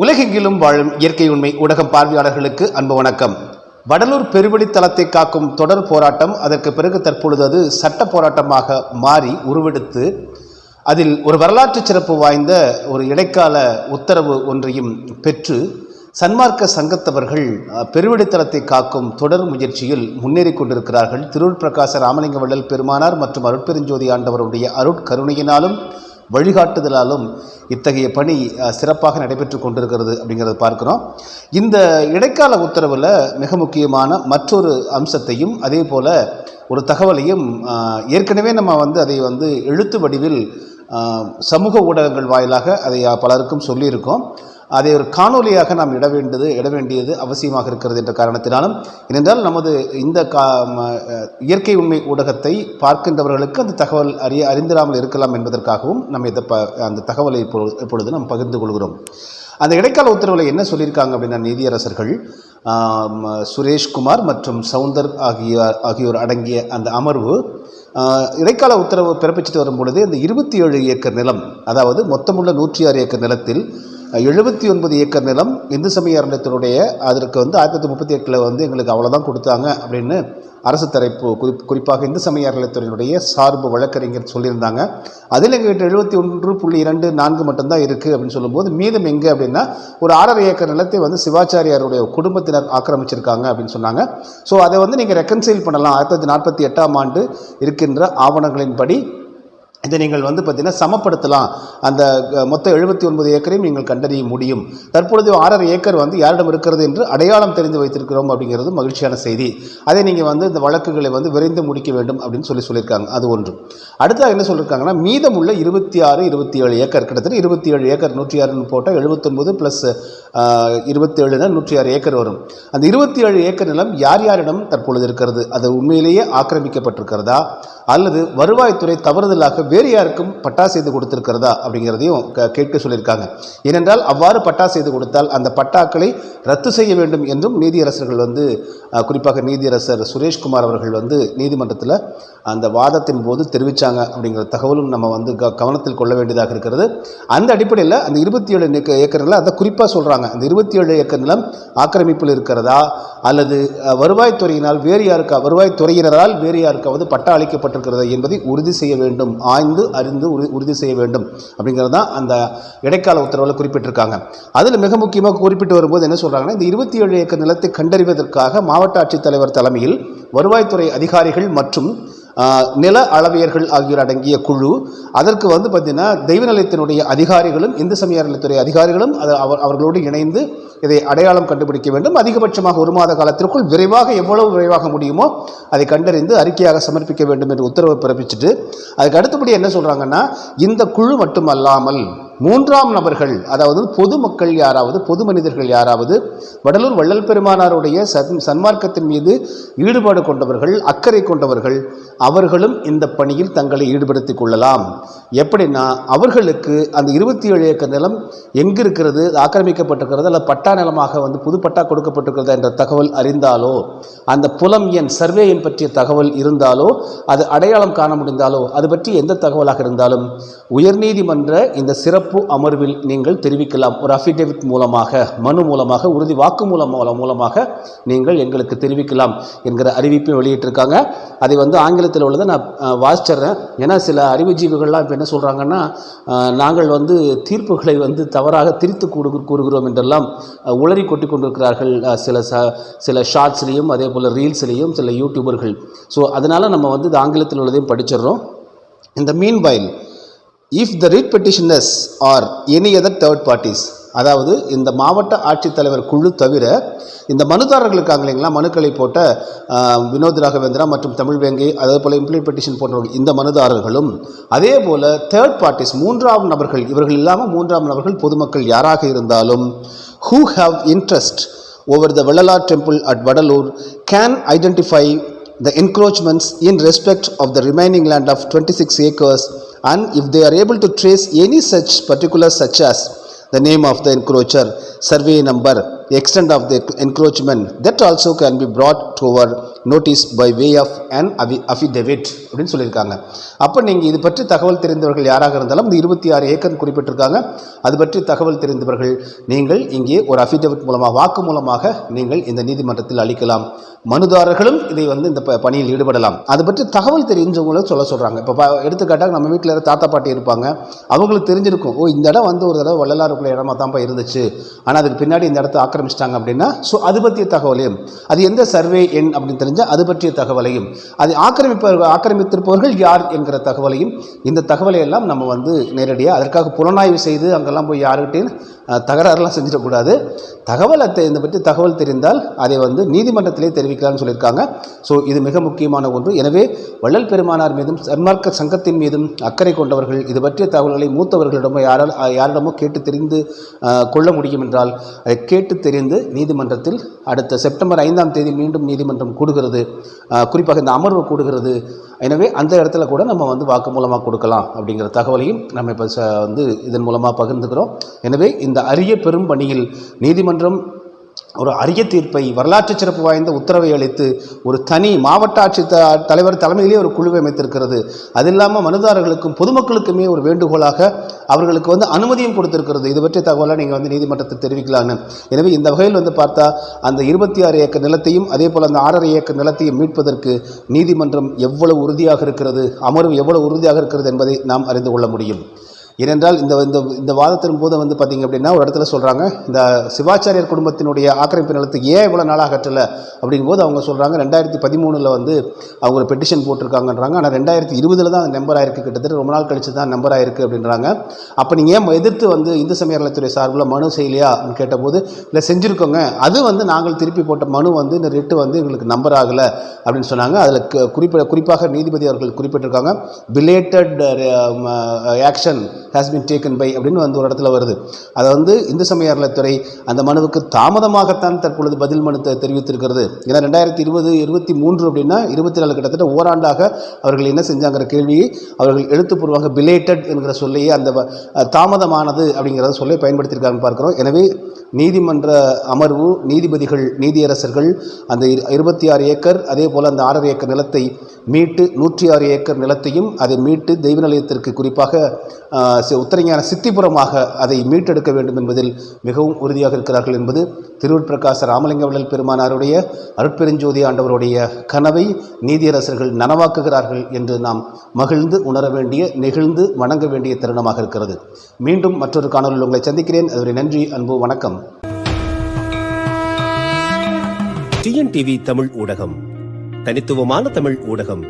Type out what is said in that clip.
உலகெங்கிலும் வாழும் இயற்கை உண்மை ஊடகம் பார்வையாளர்களுக்கு அன்பு வணக்கம். வடலூர் பெருவழித்தலத்தை காக்கும் தொடர் போராட்டம் அதற்கு பிறகு தற்பொழுது அது சட்ட போராட்டமாக மாறி உருவெடுத்து அதில் ஒரு வரலாற்று சிறப்பு வாய்ந்த ஒரு இடைக்கால உத்தரவு ஒன்றையும் பெற்று சன்மார்க்க சங்கத்தவர்கள் அஹ், காக்கும் தொடர் முயற்சியில் முன்னேறி கொண்டிருக்கிறார்கள். திருவுள் பிரகாச ராமலிங்க வள்ளல் பெருமானார் மற்றும் அருட்பெருஞ்சோதி ஆண்டவருடைய அருட்கருணையினாலும் வழிகாட்டுதலாலும் இத்தகைய பணி சிறப்பாக நடைபெற்று கொண்டிருக்கிறது அப்படிங்கிறத பார்க்குறோம். இந்த இடைக்கால உத்தரவில் மிக முக்கியமான மற்றொரு அம்சத்தையும் அதே போல் ஒரு தகவலையும் ஏற்கனவே நம்ம வந்து அதை வந்து எழுத்து வடிவில் சமூக ஊடகங்கள் வாயிலாக அதை பலருக்கும் சொல்லியிருக்கோம். அதை ஒரு காணொலியாக நாம் இட வேண்டியது இட வேண்டியது அவசியமாக இருக்கிறது என்ற காரணத்தினாலும் ஏனென்றால் நமது இந்த கா ம, இயற்கை உண்மை ஊடகத்தை பார்க்கின்றவர்களுக்கு அந்த தகவல் அறிய அறிந்திராமல் இருக்கலாம் என்பதற்காகவும் நம்ம இதை ப அந்த தகவலை இப்பொழுது இப்பொழுது நாம் பகிர்ந்து கொள்கிறோம். அந்த இடைக்கால உத்தரவில் என்ன சொல்லியிருக்காங்க அப்படின்னா நீதியரசர்கள் சுரேஷ்குமார் மற்றும் சவுந்தர் ஆகிய ஆகியோர் அடங்கிய அந்த அமர்வு இடைக்கால உத்தரவு பிறப்பிச்சுட்டு வரும் பொழுது இந்த இருபத்தி ஏழு ஏக்கர் நிலம் அதாவது மொத்தமுள்ள நூற்றி ஆறு ஏக்கர் நிலத்தில் எழுபத்தி ஒன்பது ஏக்கர் நிலம் இந்து சமய அறநிலையத்தினுடைய அதற்கு வந்து ஆயிரத்தி தொள்ளாயிரத்தி முப்பத்தி எட்டில் வந்து எங்களுக்கு அவ்வளோதான் கொடுத்தாங்க அப்படின்னு அரசு தரப்பு குறி குறிப்பாக இந்து சமய அறநிலையத்துறையினுடைய சார்பு வழக்கறிஞர் சொல்லியிருந்தாங்க. அதில் எங்கள்கிட்ட எழுபத்தி ஒன்று புள்ளி இரண்டு நான்கு மட்டும்தான் இருக்குது அப்படின்னு சொல்லும்போது மீதம் எங்கே அப்படின்னா ஒரு ஆறரை ஏக்கர் நிலத்தை வந்து சிவாச்சாரியாருடைய குடும்பத்தினர் ஆக்கிரமிச்சிருக்காங்க அப்படின்னு சொன்னாங்க. ஸோ அதை வந்து நீங்கள் ரெக்கன்சைல் பண்ணலாம். ஆயிரத்தி தொள்ளாயிரத்தி நாற்பத்தி எட்டாம் ஆண்டு இருக்கின்ற ஆவணங்களின்படி இதை நீங்கள் வந்து பார்த்தீங்கன்னா சமப்படுத்தலாம். அந்த மொத்த எழுபத்தி ஒன்பது ஏக்கரையும் நீங்கள் கண்டறிய முடியும். தற்பொழுது ஆறரை ஏக்கர் வந்து யாரிடம் இருக்கிறது என்று அடையாளம் தெரிந்து வைத்திருக்கிறோம் அப்படிங்கிறது மகிழ்ச்சியான செய்தி. அதை நீங்கள் வந்து இந்த வழக்குகளை வந்து விரைந்து முடிக்க வேண்டும் அப்படின்னு சொல்லி சொல்லியிருக்காங்க. அது ஒன்று. அடுத்தது என்ன சொல்லியிருக்காங்கன்னா மீதமுள்ள இருபத்தி ஆறு இருபத்தி ஏழு ஏக்கர் கிட்டத்தட்ட இருபத்தி ஏழு ஏக்கர் நூற்றி ஆறுன்னு போட்டால் எழுபத்தொன்பது ப்ளஸ் இருபத்தேழுனா நூற்றி ஆறு ஏக்கர் வரும். அந்த இருபத்தி ஏழு ஏக்கர் நிலம் யார் யாரிடம் தற்பொழுது இருக்கிறது? அது உண்மையிலேயே ஆக்கிரமிக்கப்பட்டிருக்கிறதா? அல்லது வருவாய்த்துறை தவறுதலாக வேறு யாருக்கும் பட்டா செய்து கொடுத்திருக்கிறதா அப்படிங்கிறதையும் க- கேட்க சொல்லியிருக்காங்க. ஏனென்றால் அவ்வாறு பட்டா செய்து கொடுத்தால் அந்த பட்டாக்களை ரத்து செய்ய வேண்டும் என்றும் நீதியரசர்கள் வந்து குறிப்பாக நீதியரசர் சுரேஷ்குமார் அவர்கள் வந்து நீதிமன்றத்தில் அந்த வாதத்தின் போது தெரிவித்தாங்க அப்படிங்கிற தகவலும் நம்ம வந்து க கவனத்தில் கொள்ள வேண்டியதாக இருக்கிறது. அந்த அடிப்படையில் அந்த இருபத்தி ஏழு ஏக்கரில் அதை குறிப்பாக சொல்கிறாங்க அந்த இருபத்தி ஏழு ஏக்கர் நிலம் ஆக்கிரமிப்பில் இருக்கிறதா? அல்லது வருவாய்த்துறையினால் வேறு யாருக்கா வருவாய்த்துறையினரால் வேறு யாருக்காவது பட்டா அளிக்கப்பட்டிருக்கிறதா என்பதை உறுதி செய்ய வேண்டும். ஆய்ந்து அறிந்து உறுதி செய்ய வேண்டும். அப்படிங்கிறது தான் அந்த இடைக்கால உத்தரவில் குறிப்பிட்டிருக்காங்க. அதில் மிக முக்கியமாக குறிப்பிட்டு வரும்போது என்ன சொல்கிறாங்கன்னா இந்த இருபத்தி ஏழு ஏக்கர் நிலத்தை கண்டறிவதற்காக மாவட்ட ஆட்சித்தலைவர் தலைமையில் வருவாய்த்துறை அதிகாரிகள் மற்றும் நில அளவியர்கள் ஆகியோர் அடங்கிய குழு. அதற்கு வந்து பார்த்திங்கன்னா தெய்வ நிலையத்தினுடைய அதிகாரிகளும் இந்து சமய அதிகாரிகளும் அது அவர் அவர்களோடு இணைந்து இதை அடையாளம் கண்டுபிடிக்க வேண்டும். அதிகபட்சமாக ஒரு மாத காலத்திற்குள் விரைவாக எவ்வளவு விரைவாக முடியுமோ அதை கண்டறிந்து அறிக்கையாக சமர்ப்பிக்க வேண்டும் என்று உத்தரவு பிறப்பிச்சுட்டு அதுக்கு அடுத்தபடி என்ன சொல்கிறாங்கன்னா இந்த குழு மட்டுமல்லாமல் மூன்றாம் நபர்கள் அதாவது பொதுமக்கள் யாராவது பொது மனிதர்கள் யாராவது வடலூர் வள்ளல் பெருமானாருடைய சன் சன்மார்க்கத்தின் மீது ஈடுபாடு கொண்டவர்கள் அக்கறை கொண்டவர்கள் அவர்களும் இந்த பணியில் தங்களை ஈடுபடுத்திக் கொள்ளலாம். எப்படின்னா அவர்களுக்கு அந்த இருபத்தி ஏழு ஏக்கர் நிலம் எங்கு இருக்கிறது ஆக்கிரமிக்கப்பட்டிருக்கிறது அல்ல பட்டா நிலமாக வந்து புது பட்டா கொடுக்கப்பட்டிருக்கிறதா என்ற தகவல் அறிந்தாலோ அந்த புலம் எண் சர்வே எண் பற்றிய தகவல் இருந்தாலோ அது அடையாளம் காண முடிந்தாலோ அது பற்றி எந்த தகவலாக இருந்தாலும் உயர்நீதிமன்ற இந்த சிறப்பு அமர்வில் நீங்கள் தெரிவிக்கலாம். ஒரு அஃபிடேவிட் மூலமாக மனு மூலமாக உறுதி வாக்குமூலம் மூலம் மூலமாக நீங்கள் எங்களுக்கு தெரிவிக்கலாம் என்கிற அறிவிப்பை வெளியிட்டிருக்காங்க. அதை வந்து ஆங்கிலத்தில் உள்ளதை நான் வாசிச்சிட்றேன் வாசிச்சிடுறேன். ஏன்னா சில அறிவுஜீவிகள்லாம் இப்போ என்ன சொல்கிறாங்கன்னா நாங்கள் வந்து தீர்ப்புகளை வந்து தவறாக திரித்து கூடு கூறுகிறோம் என்றெல்லாம் உளறி கொட்டி கொண்டிருக்கிறார்கள் சில ச சில ஷார்ட்ஸ்லேயும் அதே போல் ரீல்ஸ்லேயும் சில யூடியூபர்கள் ஸோ அதனால் நம்ம வந்து இது ஆங்கிலத்தில் உள்ளதையும் படிச்சிடுறோம். இந்த meanwhile if the writ petitioners are any other third parties அதாவது இந்த மாவட்ட ஆட்சித்தலைவர் குழு தவிர இந்த மனுதாரர்கள் இருக்காங்க இல்லைங்களா மனுக்களை போட்ட வினோத் ராகவேந்திரா மற்றும் தமிழ் வேங்கை அதே போல் இம்ப்ளி பெட்டிஷன் போன்றவர்கள் இந்த மனுதாரர்களும் அதே போல் தேர்ட் பார்ட்டிஸ் மூன்றாம் நபர்கள் இவர்கள் இல்லாமல் மூன்றாம் நபர்கள் பொதுமக்கள் யாராக இருந்தாலும் who have interest over the Vallalar temple at Vadalur can identify the encroachments in respect of the remaining land of twenty six acres and if they are able to trace any such particulars such as the name of the encroacher, survey number, extent of the encroachment, that also can be brought to our notice by way of and AVI affidavit அப்படின்னு சொல்லியிருக்காங்க. அப்போ நீங்கள் இது பற்றி தகவல் தெரிந்தவர்கள் யாராக இருந்தாலும் இந்த இருபத்தி ஆறு ஏக்கர் குறிப்பிட்டிருக்காங்க. அது பற்றி தகவல் தெரிந்தவர்கள் நீங்கள் இங்கே ஒரு அஃபிடெவிட் மூலமாக வாக்கு மூலமாக நீங்கள் இந்த நீதிமன்றத்தில் அளிக்கலாம். மனுதாரர்களும் இதை வந்து இந்த ப- பணியில் ஈடுபடலாம். அது பற்றி தகவல் தெரிஞ்சவங்களும் சொல்ல சொல்கிறாங்க இப்போ எடுத்துக்காட்டாக நம்ம வீட்டில் யாரும் தாத்தா பாட்டி இருப்பாங்க. அவங்களுக்கு தெரிஞ்சிருக்கும். ஓ இந்த இடம் வந்து ஒரு தடவை வள்ளலாருக்குள்ள இடமா தான்ப்பா இருந்துச்சு. ஆனால் அதுக்கு பின்னாடி இந்த இடத்த ஆக்கிரமிச்சிட்டாங்க அப்படின்னா ஸோ அது பற்றிய தகவலையும் அது எந்த சர்வே எண் அப்படின்னு தெரிஞ்சால் அது பற்றிய தகவலையும் அது ஆக்கிரமிப்பவர்கள் ஆக்கிரமித்திருப்பவர்கள் யார் என்கிற தகவலையும் இந்த தகவலை எல்லாம் நம்ம வந்து நேரடியாக அதற்காக புலனாய்வு செய்து அங்கெல்லாம் போய் யாருக்கிட்டையும் தகராறுலாம் செஞ்சிடக்கூடாது தகவலை தெ- இந்த பற்றி தகவல் தெரிந்தால் அதை வந்து நீதிமன்றத்திலே தெரிவிக்கலாம்னு சொல்லியிருக்காங்க. ஸோ இது மிக முக்கியமான ஒன்று. எனவே வள்ளல் பெருமானார் மீதும் சன்மார்க்க சங்கத்தின் மீதும் அக்கறை கொண்டவர்கள் இது பற்றிய தகவல்களை மூத்தவர்களிடமோ யாரால் யாரிடமோ கேட்டு தெரிந்து கொள்ள முடியும் என்றால் அதை கேட்டு தெரிந்து நீதிமன்றத்தில் அடுத்த செப்டம்பர் ஐந்தாம் தேதி மீண்டும் நீதிமன்றம் கூடுகிறது கூடுகிறது. குறிப்பாக இந்த அமர்வு கூடுகிறது. எனவே அந்த இடத்துல கூட நம்ம வந்து வாக்கு மூலமாக கொடுக்கலாம் அப்படிங்கிற தகவலையும் நம்ம இப்போ வந்து இதன் மூலமாக பகிர்ந்துக்கிறோம். எனவே இந்த அரிய பெரும் பணியில் நீதிமன்றம் ஒரு அரிய தீர்ப்பை வரலாற்று சிறப்பு வாய்ந்த உத்தரவை அளித்து ஒரு தனி மாவட்ட ஆட்சி த தலைவர் தலைமையிலே ஒரு குழுவை அமைத்திருக்கிறது. அது இல்லாமல் மனுதாரர்களுக்கும் பொதுமக்களுக்குமே ஒரு வேண்டுகோளாக அவர்களுக்கு வந்து அனுமதியும் கொடுத்திருக்கிறது. இது பற்றிய தகவலாக நீங்கள் வந்து நீதிமன்றத்தில் தெரிவிக்கலான்னு. எனவே இந்த வகையில் வந்து பார்த்தா அந்த இருபத்தி ஆறு ஏக்கர் நிலத்தையும் அதே போல் அந்த ஆறரை ஏக்கர் நிலத்தையும் மீட்பதற்கு நீதிமன்றம் எவ்வளவு உறுதியாக இருக்கிறது அமர்வு எவ்வளவு உறுதியாக இருக்கிறது என்பதை நாம் அறிந்து கொள்ள முடியும். ஏனென்றால் இந்த இந்த இந்த வாதத்தின் போது வந்து பார்த்தீங்க அப்படின்னா ஒரு இடத்துல சொல்கிறாங்க இந்த சிவாச்சாரியர் குடும்பத்தினுடைய ஆக்கிரமிப்பு நிலத்துக்கு ஏன் இவ்வளோ நாளாக கட்டலை அப்படிங்கும்போது அவங்க சொல்கிறாங்க ரெண்டாயிரத்தி பதிமூணில் வந்து அவங்க ஒரு பெட்டிஷன் போட்டிருக்காங்கன்றாங்க. ஆனால் ரெண்டாயிரத்தி இருபதில் தான் அந்த நம்பர் ஆயிருக்கு. கிட்டத்தட்ட ரொம்ப நாள் கழித்து தான் நம்பர் ஆயிருக்கு அப்படின்றாங்க. அப்போ நீங்கள் ஏன் எதிர்த்து வந்து இந்து சமய நலத்துறை சார்பில் மனு செய்யலையா அப்படின்னு கேட்டபோது இல்லை செஞ்சுருக்கோங்க. அது வந்து நாங்கள் திருப்பி போட்ட மனு வந்து இந்த ரிட்டு வந்து எங்களுக்கு நம்பர் ஆகலை அப்படின்னு சொன்னாங்க. அதில் குறிப்பிட குறிப்பாக நீதிபதி அவர்கள் குறிப்பிட்டிருக்காங்க. Belated action uh, has been taken by அப்படின்னு வந்து ஒரு இடத்துல வருது. அதை வந்து இந்து சமய அறநிலைத்துறை அந்த மனுவுக்கு தாமதமாகத்தான் தற்பொழுது பதில் மனு தெரிவித்திருக்கிறது. ஏன்னா ரெண்டாயிரத்தி இருபது இருபத்தி மூன்று அப்படின்னா இருபத்தி நாலு கிட்டத்தட்ட ஓராண்டாக அவர்கள் என்ன செஞ்சாங்கிற கேள்வியை அவர்கள் எழுத்துப்பூர்வமாக பிலேட்டட் என்கிற சொல்லையே அந்த தாமதமானது அப்படிங்கிறத சொல்லை பயன்படுத்தியிருக்காங்கன்னு பார்க்குறோம். எனவே நீதிமன்ற அமர்வு நீதிபதிகள் நீதியரசர்கள் அந்த இரு- இருபத்தி ஆறு ஏக்கர் அதே போல் அந்த ஆறரை ஏக்கர் நிலத்தை மீட்டு நூற்றி ஆறு ஏக்கர் நிலத்தையும் அதை மீட்டு தெய்வ நிலையத்திற்கு குறிப்பாக உத்தரஞான சித்திபுரமாக அதை மீட்டெடுக்க வேண்டும் என்பதில் மிகவும் உறுதியாக இருக்கிறார்கள் என்பது திருவிற்பிரகாச ராமலிங்கவள்ளல் பெருமானாருடைய அருட்பெருஞ்சோதி ஆண்டவருடைய கனவை நீதியரசர்கள் நனவாக்குகிறார்கள் என்று நாம் மகிழ்ந்து உணர வேண்டிய நெகிழ்ந்து வணங்க வேண்டிய தருணமாக இருக்கிறது. மீண்டும் மற்றொரு காணொலியில் உங்களை சந்திக்கிறேன். அதுவரை நன்றி அன்பு வணக்கம். டிஎன்டிவி தமிழ் ஊடகம். தனித்துவமான தமிழ் ஊடகம்.